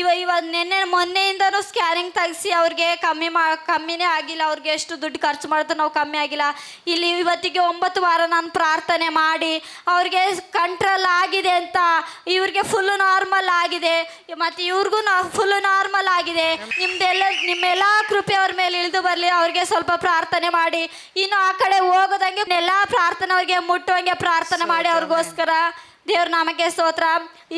S1: ಇವ ಇವಾಗ ನಿನ್ನೆ ಮೊನ್ನೆಯಿಂದನೂ ಸ್ಕ್ಯಾನಿಂಗ್ ತೆಗೆಸಿ ಅವ್ರಿಗೆ ಕಮ್ಮಿ ಮಾ ಕಮ್ಮಿನೇ ಆಗಿಲ್ಲ ಅವ್ರಿಗೆ ಎಷ್ಟು ದುಡ್ಡು ಖರ್ಚು ಮಾಡಿದ್ರು ನಾವು ಕಮ್ಮಿ ಆಗಿಲ್ಲ. ಇಲ್ಲಿ ಇವತ್ತಿಗೆ ಒಂಬತ್ತು ವಾರ ನಾನು ಪ್ರಾರ್ಥನೆ ಮಾಡಿ ಅವ್ರಿಗೆ ಕಂಟ್ರೋಲ್ ಆಗಿದೆ ಅಂತ ಇವ್ರಿಗೆ ಫುಲ್ ನಾರ್ಮಲ್ ಆಗಿದೆ. ಮತ್ತು ಇವ್ರಿಗೂ ಫುಲ್ ನಾರ್ಮಲ್ ಆಗಿದೆ. ನಿಮ್ದೆಲ್ಲ ನಿಮ್ಮೆಲ್ಲ ಕೃಪೆ ಅವ್ರ ಮೇಲೆ ಇಳಿದು ಬರಲಿ ಅವ್ರಿಗೆ ಸ್ವಲ್ಪ ಪ್ರಾರ್ಥನೆ ಮಾಡಿ. ಇನ್ನು ಆ ಕಡೆ ಹೋಗೋದಂಗೆ ಎಲ್ಲ ಪ್ರಾರ್ಥನೆ ಅವ್ರಿಗೆ ಮುಟ್ಟುವಂಗೆ ಪ್ರಾರ್ಥನೆ ಮಾಡಿ ಅವ್ರಿಗೋಸ್ಕರ. ದೇವ್ರ ನಾಮಕ್ಕೆ ಸ್ತೋತ್ರ.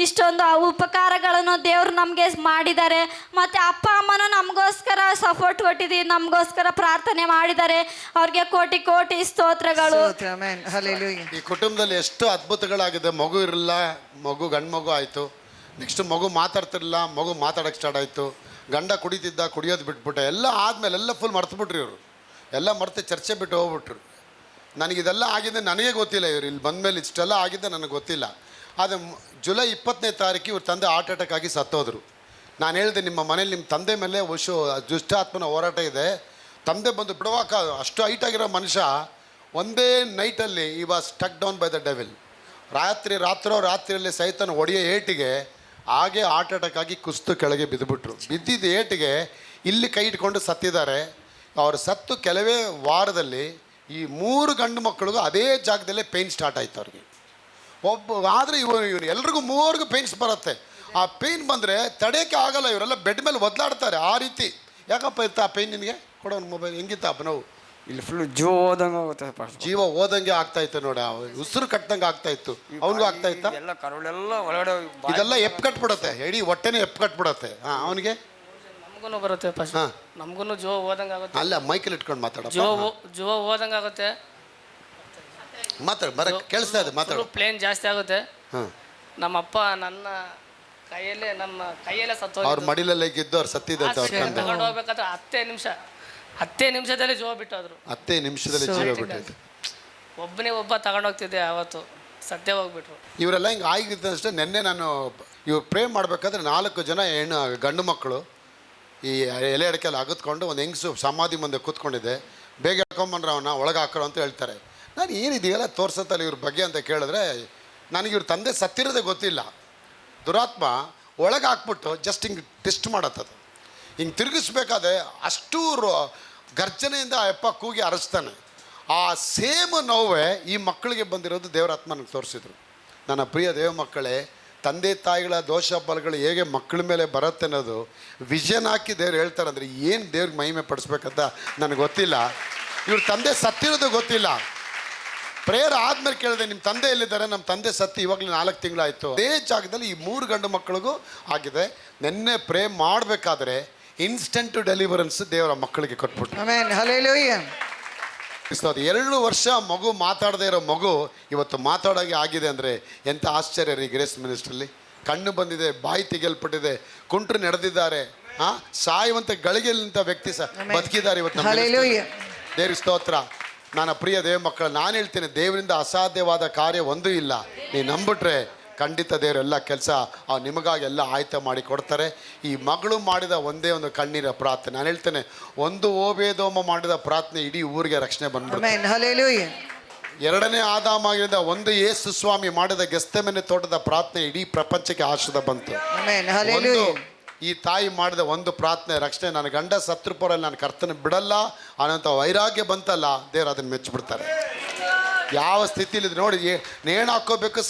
S1: ಇಷ್ಟೊಂದು ಉಪಕಾರಗಳನ್ನು ದೇವ್ರು ನಮಗೆ ಮಾಡಿದ್ದಾರೆ. ಮತ್ತು ಅಪ್ಪ ಅಮ್ಮನೂ ನಮಗೋಸ್ಕರ ಸಪೋರ್ಟ್ ಕೊಟ್ಟಿದ್ದೀವಿ ನಮಗೋಸ್ಕರ ಪ್ರಾರ್ಥನೆ ಮಾಡಿದ್ದಾರೆ. ಅವ್ರಿಗೆ ಕೋಟಿ ಕೋಟಿ ಸ್ತೋತ್ರಗಳು.
S2: ಈ ಕುಟುಂಬದಲ್ಲಿ ಎಷ್ಟು ಅದ್ಭುತಗಳಾಗಿದೆ. ಮಗು ಇರಲಿಲ್ಲ ಮಗು ಗಂಡು ಮಗು ಆಯಿತು. ನೆಕ್ಸ್ಟ್ ಮಗು ಮಾತಾಡ್ತಿರಲಿಲ್ಲ ಮಗು ಮಾತಾಡೋಕ್ಕೆ ಸ್ಟಾರ್ಟ್ ಆಯಿತು. ಗಂಡ ಕುಡಿತಿದ್ದ ಕುಡಿಯೋದು ಬಿಟ್ಬಿಟ್ಟೆ. ಎಲ್ಲ ಆದಮೇಲೆ ಎಲ್ಲ ಫುಲ್ ಮರ್ತುಬಿಟ್ರಿ ಇವರು. ಎಲ್ಲ ಮರ್ತು ಚರ್ಚೆ ಬಿಟ್ಟು ಹೋಗ್ಬಿಟ್ರು. ನನಗಿದೆಲ್ಲ ಆಗಿದೆ ನನಗೆ ಗೊತ್ತಿಲ್ಲ ಇವರು ಇಲ್ಲಿ ಬಂದಮೇಲೆ ಇಷ್ಟೆಲ್ಲ ಆಗಿದೆ ನನಗೆ ಗೊತ್ತಿಲ್ಲ. ಆದರೆ ಜುಲೈ ಇಪ್ಪತ್ತನೇ ತಾರೀಕು ಇವ್ರ ತಂದೆ ಹಾರ್ಟ್ ಅಟ್ಯಾಕ್ ಆಗಿ ಸತ್ತೋದ್ರು. ನಾನು ಹೇಳಿದೆ ನಿಮ್ಮ ಮನೇಲಿ ನಿಮ್ಮ ತಂದೆ ಮೇಲೆ ವಶು, ದುಷ್ಟಾತ್ಮನ ಹೋರಾಟ ಇದೆ. ತಂದೆ ಬಂದು ಬಿಡುವಾಕ ಅಷ್ಟು ಹೈಟ್ ಆಗಿರೋ ಮನುಷ್ಯ ಒಂದೇ ನೈಟಲ್ಲಿ ಈ was stuck down by the devil ರಾತ್ರಿ ರಾತ್ರೋ ರಾತ್ರಿಯಲ್ಲಿ ಸೈತನ ಒಡೆಯೋ ಏಟಿಗೆ ಹಾಗೆ ಹಾರ್ಟ್ ಅಟ್ಯಾಕ್ ಆಗಿ ಕುಸ್ತು ಕೆಳಗೆ ಬಿದ್ದುಬಿಟ್ರು ಬಿದ್ದಿದ್ದ ಏಟಿಗೆ ಇಲ್ಲಿ ಕೈ ಇಟ್ಕೊಂಡು ಸತ್ತಿದ್ದಾರೆ. ಅವರು ಸತ್ತು ಕೆಲವೇ ವಾರದಲ್ಲಿ ಈ ಮೂರು ಗಂಡು ಮಕ್ಕಳಿಗೂ ಅದೇ ಜಾಗದಲ್ಲೇ ಪೇಯ್ನ್ ಸ್ಟಾರ್ಟ್ ಆಯ್ತು ಅವ್ರಿಗೆ. ಒಬ್ಬ ಆದರೆ ಇವರು ಇವ್ರು ಎಲ್ರಿಗೂ ಮೂವರಿಗೂ ಪೇಯ್ನ್ಸ್ ಬರುತ್ತೆ. ಆ ಪೇಯ್ನ್ ಬಂದರೆ ತಡೆಯೋಕ್ಕೆ ಆಗಲ್ಲ ಇವರೆಲ್ಲ ಬೆಡ್ ಮೇಲೆ ಒದ್ಲಾಡ್ತಾರೆ ಆ ರೀತಿ. ಯಾಕಪ್ಪ ಇತ್ತು ಆ ಪೇಯ್ನ್ ನಿನಗೆ? ಕೊಡೋನು ಮೊಬೈಲ್ ಹೆಂಗಿತ್ತಪ್ಪ ನೋವು
S4: ಇಲ್ಲಿ ಫುಲ್ ಜೀವ ಓದಂಗೆ ಆಗುತ್ತೆ
S2: ಜೀವ ಓದಂಗೆ ಆಗ್ತಾ ಇತ್ತು ನೋಡ ಉಸಿರು ಕಟ್ಟಂಗೆ ಆಗ್ತಾ ಇತ್ತು. ಅವನಿಗೂ ಆಗ್ತಾ ಇತ್ತ?
S4: ಎಲ್ಲ ಕರುಳೆಲ್ಲ ಒಳಗಡೆ ಬಾಯಿ-
S2: ಇದೆಲ್ಲ ಎಪ್ ಕಟ್ಬಿಡತ್ತೆ. ಇಡೀ ಹೊಟ್ಟೆನೇ ಎಪ್ ಕಟ್ಬಿಡತ್ತೆ. ಹಾಂ ಅವನಿಗೆ?
S5: ನಮಗೂ ಬರುತ್ತೆ ಫಸ್ಟ್
S2: ಹಾ.
S5: ನಮಗೂ ಜೋ ಓದಂಗೆ ಆಗುತ್ತೆ.
S2: ಅಲ್ಲ ಮೈಕಲ್ ಇಟ್ಕೊಂಡು ಮಾತಾಡಪ್ಪ.
S5: ಜೋ ಜೋ ಓದಂಗೆ ಆಗುತ್ತೆ.
S2: ಮಾತಾಡು ಬರ ಕೇಳಿಸ್ತಾ ಇದೆ ಮಾತಾಡು.
S5: ಪ್ಲೇನ್ ಜಾಸ್ತಿ ಆಗುತ್ತೆ.
S2: ಹಾಂ.
S5: ನಮ್ಮಪ್ಪ ನನ್ನ ಕೈಯಲ್ಲೇ ನಮ್ಮ ಕೈಯಲ್ಲೇ ಸತ್ತು
S2: ಅವ್ರ ಮಡಿಲಲ್ಲೇ ಗಿದ್ದು ಅವ್ರು ಸತ್ತಿದೆ ಅಂತ ಅವ್ರ ತಂದೆ
S5: ತಗೊಂಡು ಹೋಗ್ಬೇಕಾದ್ರೆ ಹತ್ತೇ ನಿಮಿಷ. ಹತ್ತೇ ನಿಮಿಷದಲ್ಲಿ ಜೋ ಬಿಟ್ಟೋದ್ರು.
S2: ಹತ್ತೇ ನಿಮಿಷದಲ್ಲಿ ಜೀವ ಬಿಟ್ಟಿದ್ದು
S5: ಒಬ್ಬನೇ ಒಬ್ಬ ತಗೊಂಡೋಗ್ತಿದ್ದೆ ಅವತ್ತು. ಸತ್ಯ ಹೋಗ್ಬಿಟ್ರು.
S2: ಇವರೆಲ್ಲ ಹಿಂಗೆ ಆಗಿದ್ದಷ್ಟೇ ನಿನ್ನೆ ನಾನು ಇವ್ರು ಪ್ರೇಮ್ ಮಾಡಬೇಕಾದ್ರೆ ನಾಲ್ಕು ಜನ ಹೆಣ್ಣು ಗಂಡು ಮಕ್ಕಳು. ಈ ಎಲೆ ಅಡಿಕೆಲ್ಲ ಅಗತ್ಕೊಂಡು ಒಂದು ಹೆಂಗಸು ಸಮಾಧಿ ಮುಂದೆ ಕೂತ್ಕೊಂಡಿದೆ, ಬೇಗ ಹೇಳ್ಕೊಂಬಂದ್ರೆ ಅವನ್ನ ಒಳಗೆ ಹಾಕೋರು ಅಂತ ಹೇಳ್ತಾರೆ. ನಾನು ಏನಿದೆಯಲ್ಲ ತೋರ್ಸತ್ತಲ್ಲ ಇವ್ರ ಬಗ್ಗೆ ಅಂತ ಕೇಳಿದ್ರೆ, ನನಗೆ ಇವ್ರ ತಂದೆ ಸತ್ತಿರೋದೇ ಗೊತ್ತಿಲ್ಲ. ದುರಾತ್ಮ ಒಳಗೆ ಹಾಕ್ಬಿಟ್ಟು ಜಸ್ಟ್ ಹಿಂಗೆ ಟೆಸ್ಟ್ ಮಾಡತ್ತದು. ಹಿಂಗೆ ತಿರುಗಿಸ್ಬೇಕಾದ್ರೆ ಅಷ್ಟು ಗರ್ಜನೆಯಿಂದ ಆ ಅಪ್ಪ ಕೂಗಿ ಅರಸ್ತಾನೆ. ಆ ಸೇಮ್ ನೋವೇ ಈ ಮಕ್ಕಳಿಗೆ ಬಂದಿರೋದು ದೇವರಾತ್ಮ ನನಗೆ ತೋರಿಸಿದ್ರು. ನನ್ನ ಪ್ರಿಯ ದೇವ ಮಕ್ಕಳೇ ತಂದೆ ತಾಯಿಗಳ ದೋಷ ಬಲಗಳು ಹೇಗೆ ಮಕ್ಕಳ ಮೇಲೆ ಬರುತ್ತೆ ಅನ್ನೋದು ವಿಷನ್ ಹಾಕಿ ದೇವ್ರು ಹೇಳ್ತಾರೆ ಅಂದರೆ ಏನು ದೇವ್ರಿಗೆ ಮಹಿಮೆ ಪಡಿಸ್ಬೇಕಂತ ನನಗೆ ಗೊತ್ತಿಲ್ಲ. ಇವ್ರ ತಂದೆ ಸತ್ತಿರೋದು ಗೊತ್ತಿಲ್ಲ. ಪ್ರೇಯರ್ ಆದ್ಮೇಲೆ ಕೇಳಿದೆ ನಿಮ್ಮ ತಂದೆ ಎಲ್ಲಿದ್ದಾರೆ? ನಮ್ಮ ತಂದೆ ಸತ್ತು ಇವಾಗಲೇ ನಾಲ್ಕು ತಿಂಗಳಾಯಿತು. ಅದೇ ಜಾಗದಲ್ಲಿ ಈ ಮೂರು ಗಂಡು ಮಕ್ಕಳಿಗೂ ಆಗಿದೆ. ನಿನ್ನೆ ಪ್ರೇ ಮಾಡಬೇಕಾದ್ರೆ ಇನ್ಸ್ಟೆಂಟ್ ಡೆಲಿವರೆನ್ಸ್ ದೇವರ ಮಕ್ಕಳಿಗೆ ಕೊಟ್ಬಿಟ್ಟು ಎರಡು ವರ್ಷ ಮಗು ಮಾತಾಡದೇ ಇರೋ ಮಗು ಇವತ್ತು ಮಾತಾಡೋಕೆ ಆಗಿದೆ ಅಂದರೆ ಎಂಥ ಆಶ್ಚರ್ಯ ರೀ ಗ್ರೇಸ್ ಮಿನಿಸ್ಟ್ರಲ್ಲಿ? ಕಣ್ಣು ಬಂದಿದೆ ಬಾಯಿ ತೆಗೆಯಲ್ಪಟ್ಟಿದೆ ಕುಂಟ್ರು ನಡೆದಿದ್ದಾರೆ. ಆ ಸಾಯುವಂತ ಗಳಿಗೆಲಿಂತ ವ್ಯಕ್ತಿ ಸಹ ಬದುಕಿದ್ದಾರೆ ಇವತ್ತು ದೇವ್ರ. ಸ್ತೋತ್ರ. ನನ್ನ ಪ್ರಿಯ ದೇವ ಮಕ್ಕಳು ನಾನು ಹೇಳ್ತೇನೆ ದೇವರಿಂದ ಅಸಾಧ್ಯವಾದ ಕಾರ್ಯ ಒಂದೂ ಇಲ್ಲ. ನೀ ನಂಬಿಟ್ರೆ ಖಂಡಿತ ದೇವರೆಲ್ಲ ಕೆಲಸ ಅವ್ರು ನಿಮಗಾಗಿ ಎಲ್ಲ ಆಯ್ತ ಮಾಡಿ ಕೊಡ್ತಾರೆ. ಈ ಮಗಳು ಮಾಡಿದ ಒಂದೇ ಒಂದು ಕಣ್ಣೀರ ಪ್ರಾರ್ಥನೆ. ನಾನು ಹೇಳ್ತೇನೆ ಒಂದು ಓಬೇದೋಮ ಮಾಡಿದ ಪ್ರಾರ್ಥನೆ ಇಡೀ ಊರಿಗೆ ರಕ್ಷಣೆ ಬಂದ್ಬಿಡುತ್ತೆ.
S3: ಎರಡನೇ ಆದಾಮ
S2: ಎರಡನೇ ಒಂದು ಯೇಸು ಸ್ವಾಮಿ ಮಾಡಿದ ಗೆಸ್ತಮೆನೆ ತೋಟದ ಪ್ರಾರ್ಥನೆ ಇಡೀ ಪ್ರಪಂಚಕ್ಕೆ ಆಶ್ರದ ಬಂತು. ಒಂದು ಈ ತಾಯಿ ಮಾಡಿದ ಒಂದು ಪ್ರಾರ್ಥನೆ ರಕ್ಷಣೆ. ನನ್ನ ಗಂಡ ಸತ್ರುಪುರಲ್ಲಿ ನಾನು ಕರ್ತನ ಬಿಡಲ್ಲ ಅನ್ನೋಂಥ ವೈರಾಗ್ಯ ಬಂತಲ್ಲ ದೇವ್ರು ಅದನ್ನು ಮೆಚ್ಚಿಬಿಡ್ತಾರೆ. ಯಾವ ಸ್ಥಿತಿಲಿ ನೋಡಿ ನೇಣು ಹಾಕೋಬೇಕು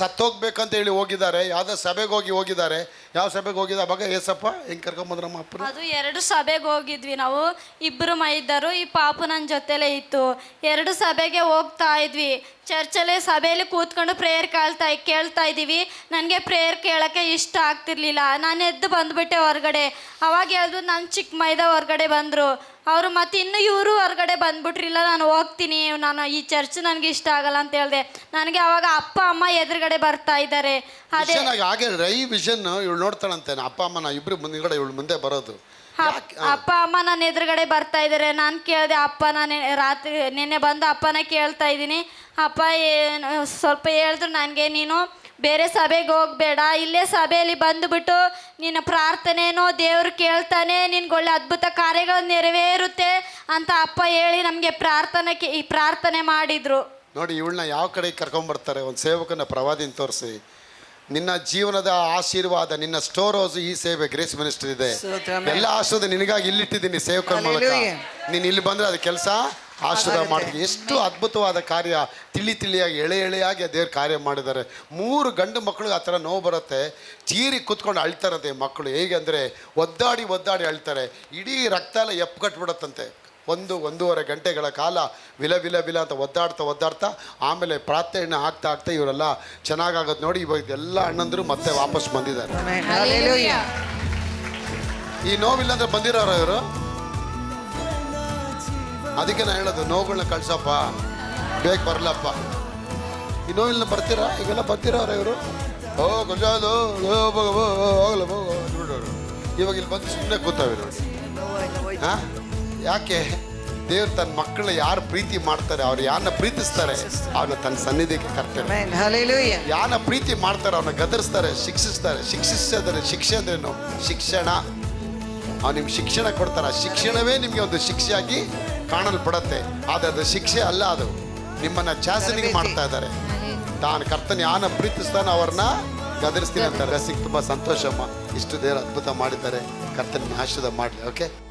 S2: ಅಂತ ಹೇಳಿ ಹೋಗಿದ್ದಾರೆ. ಯಾವುದೋ ಸಭೆಗೆ ಹೋಗಿ ಹೋಗಿದ್ದಾರೆ. ಯಾವ ಸಭೆಗೆ ಹೋಗಿದ್ದ ಅವಾಗ ಏಸಪ್ಪ, ಹೆಂಗೆ ಕರ್ಕೊಂಬಂದ್ರಮ್ಮ ಅಪ್ಪ
S1: ಅದು ಎರಡು ಸಭೆಗೆ ಹೋಗಿದ್ವಿ ನಾವು. ಇಬ್ಬರು ಮೈದರು ಈ ಪಾಪು ನನ್ನ ಜೊತೆಲೇ ಇತ್ತು. ಎರಡು ಸಭೆಗೆ ಹೋಗ್ತಾ ಇದ್ವಿ. ಚರ್ಚಲ್ಲಿ ಸಭೆಯಲ್ಲಿ ಕೂತ್ಕೊಂಡು ಪ್ರೇಯರ್ ಕೇಳ್ತಾ ಕೇಳ್ತಾ ಇದ್ದೀವಿ. ನನಗೆ ಪ್ರೇಯರ್ ಕೇಳೋಕ್ಕೆ ಇಷ್ಟ ಆಗ್ತಿರ್ಲಿಲ್ಲ. ನಾನು ಎದ್ದು ಬಂದುಬಿಟ್ಟೆ ಹೊರಗಡೆ. ಅವಾಗ ಹೇಳಿದ್ರು ನನ್ನ ಚಿಕ್ಕ ಮೈದ ಹೊರಗಡೆ ಬಂದರು. ಅವರು ಮತ್ತೆ ಇನ್ನು ಇವರು ಹೊರಗಡೆ ಬಂದ್ಬಿಟ್ರಿಲ್ಲ ನಾನು ಹೋಗ್ತೀನಿ ನಾನು ಈ ಚರ್ಚ್ ನನಗೆ ಇಷ್ಟ ಆಗಲ್ಲ ಅಂತ ಹೇಳಿದೆ. ನನಗೆ ಅವಾಗ ಅಪ್ಪ ಅಮ್ಮ ಎದುರುಗಡೆ ಬರ್ತಾ ಇದ್ದಾರೆ. ಅದೇ
S2: ವಿಷನ್ ಆಗಿ ಹಾಗೆ ರೈ ವಿಷನ್ ಇವಳು ನೋಡ್ತಾಳಂತೆ ಅಪ್ಪ ಅಮ್ಮನ ಇಬ್ರು ಮುಂದೆ ಇವಳು ಮುಂದೆ ಬರೋದು.
S1: ಅಪ್- ಅಪ್ಪ ಅಮ್ಮ ನನ್ನ ಎದುರುಗಡೆ ಬರ್ತಾ ಇದ್ದಾರೆ. ನಾನು ಕೇಳಿದೆ ಅಪ್ಪ ನಾನು ರಾತ್ರಿ ನಿನ್ನೆ ಬಂದು ಅಪ್ಪನ ಕೇಳ್ತಾ ಇದ್ದೀನಿ. ಅಪ್ಪ ಏನು ಸ್ವಲ್ಪ ಹೇಳಿದ್ರು ನನಗೆ ನೀನು ಬೇರೆ ಸಭೆಗೆ ಹೋಗಬೇಡ ಇಲ್ಲೇ ಸಭೆಯಲ್ಲಿ ಬಂದುಬಿಟ್ಟು ನಿನ್ನ ಪ್ರಾರ್ಥನೆನೋ ದೇವರು ಕೇಳ್ತಾನೆ ನಿನ್ಗೊಳ್ಳೆ ಅದ್ಭುತ ಕಾರ್ಯಗಳು ನೆರವೇರುತ್ತೆ ಅಂತ ಅಪ್ಪ ಹೇಳಿ ನಮಗೆ ಪ್ರಾರ್ಥನೆ ಈ ಪ್ರಾರ್ಥನೆ ಮಾಡಿದರು.
S2: ನೋಡಿ ಇವಳನ್ನ ಯಾವ ಕಡೆ ಕರ್ಕೊಂಬರ್ತಾರೆ? ಒಂದು ಸೇವಕನ ಪ್ರವಾದಿನ ತೋರಿಸಿ. ನಿನ್ನ ಜೀವನದ ಆಶೀರ್ವಾದ ನಿನ್ನ ಸ್ಟೋರ್ ಹೌಸ್ ಈ ಸೇವೆ ಗ್ರೇಸ್ ಮಿನಿಸ್ಟರ್ ಇದೆ. ಎಲ್ಲ ಆಶೀರ್ವಾದ ನಿನಗಾಗಿ ಇಲ್ಲಿಟ್ಟಿದ್ದೀನಿ ಸೇವಕರ ಮೂಲಕ. ನೀನು ಇಲ್ಲಿ ಬಂದ್ರೆ ಅದು ಕೆಲಸ ಆಶೀರ್ವಾದ ಮಾಡ್ತೀವಿ ಎಷ್ಟು ಅದ್ಭುತವಾದ ಕಾರ್ಯ. ತಿಳಿ ತಿಳಿಯಾಗಿ ಎಳೆ ಎಳೆಯಾಗಿ ದೇವ್ರ ಕಾರ್ಯ ಮಾಡಿದ್ದಾರೆ. ಮೂರು ಗಂಡು ಮಕ್ಕಳಿಗೆ ಆ ಥರ ನೋವು ಬರುತ್ತೆ. ಚೀರಿ ಕೂತ್ಕೊಂಡು ಅಳ್ತಾರಂತೆ ಮಕ್ಕಳು. ಹೇಗೆ ಅಂದರೆ ಒದ್ದಾಡಿ ಒದ್ದಾಡಿ ಅಳ್ತಾರೆ. ಇಡೀ ರಕ್ತ ಎಲ್ಲ ಎಪ್ಪು ಕಟ್ಬಿಡತ್ತಂತೆ ಒಂದು ಒಂದೂವರೆ ಗಂಟೆಗಳ ಕಾಲ ವಿಲ ವಿಲ ವಿಲ ಅಂತ ಒದ್ದಾಡ್ತಾ ಒದ್ದಾಡ್ತಾ ಆಮೇಲೆ ಪ್ರಾರ್ಥನೆ ಆಗ್ತಾ ಆಗ್ತಾ ಇವರೆಲ್ಲ ಚೆನ್ನಾಗಾಗೋದು ನೋಡಿ ಇವಾಗ ಎಲ್ಲ ಅಣ್ಣಂದರು ಮತ್ತೆ ವಾಪಸ್ ಬಂದಿದ್ದಾರೆ. ಈ ನೋವಿಲ್ಲ ಅಂದ್ರೆ ಬಂದಿರೋರ ಇವರು? ಅದಕ್ಕೆ ನಾನು ಹೇಳೋದು ನೋವುಗಳನ್ನ ಕಳ್ಸಪ್ಪ. ಬೇಗ ಬರಲಪ್ಪ. ಈ ನೋವಿಲ್ಲ ಬರ್ತೀರಾ? ಈಗೆಲ್ಲ ಬರ್ತಿರೋರ ಇವರು? ಓ ಗುಜಾದು ಹೋಗಲ್ಲ ನೋಡೋರು ಇವಾಗ ಇಲ್ಲಿ ಬಂದು ಸುಮ್ಮನೆ ಕೂತಾವೆ ನೋಡಿ ಹಾ? ಯಾಕೆ? ದೇವ್ರು ತನ್ನ ಮಕ್ಕಳನ್ನ ಯಾರು ಪ್ರೀತಿ ಮಾಡ್ತಾರೆ ಅವ್ರು ಯಾರನ್ನ ಪ್ರೀತಿಸ್ತಾರೆ ಅವ್ರನ್ನ ತನ್ನ ಸನ್ನಿಧಿಗೆ ಕರ್ತಾರೆ. ಯಾರನ್ನ ಪ್ರೀತಿ ಮಾಡ್ತಾರೆ ಅವನ್ನ ಗದರಿಸ್ತಾರೆ ಶಿಕ್ಷಿಸ್ತಾರೆ. ಶಿಕ್ಷಿಸಿದರೆ ಶಿಕ್ಷೆ ಅಂದ್ರೇನು ಶಿಕ್ಷಣ. ಅವ್ನು ನಿಮ್ಗೆ ಶಿಕ್ಷಣ ಕೊಡ್ತಾರೆ. ಆ ಶಿಕ್ಷಣವೇ ನಿಮಗೆ ಒಂದು ಶಿಕ್ಷೆಯಾಗಿ ಕಾಣಲ್ಪಡತ್ತೆ ಆದರೆ ಅದು ಶಿಕ್ಷೆ ಅಲ್ಲ ಅದು. ನಿಮ್ಮನ್ನ ಚಾಸನಿಗೆ ಮಾಡ್ತಾ ಇದ್ದಾರೆ. ತಾನು ಕರ್ತನ ಯಾನ ಪ್ರೀತಿಸ್ತಾನೆ ಅವ್ರನ್ನ ಗದರಿಸ್ತೀನಿ ಅಂತಾರೆ. ಸಿಕ್ ತುಂಬ ಸಂತೋಷಮ್ಮ. ಇಷ್ಟು ದೇವರು ಅದ್ಭುತ ಮಾಡಿದ್ದಾರೆ. ಕರ್ತನ ಆಶೀರ್ವಾದ ಮಾಡಲಿ ಓಕೆ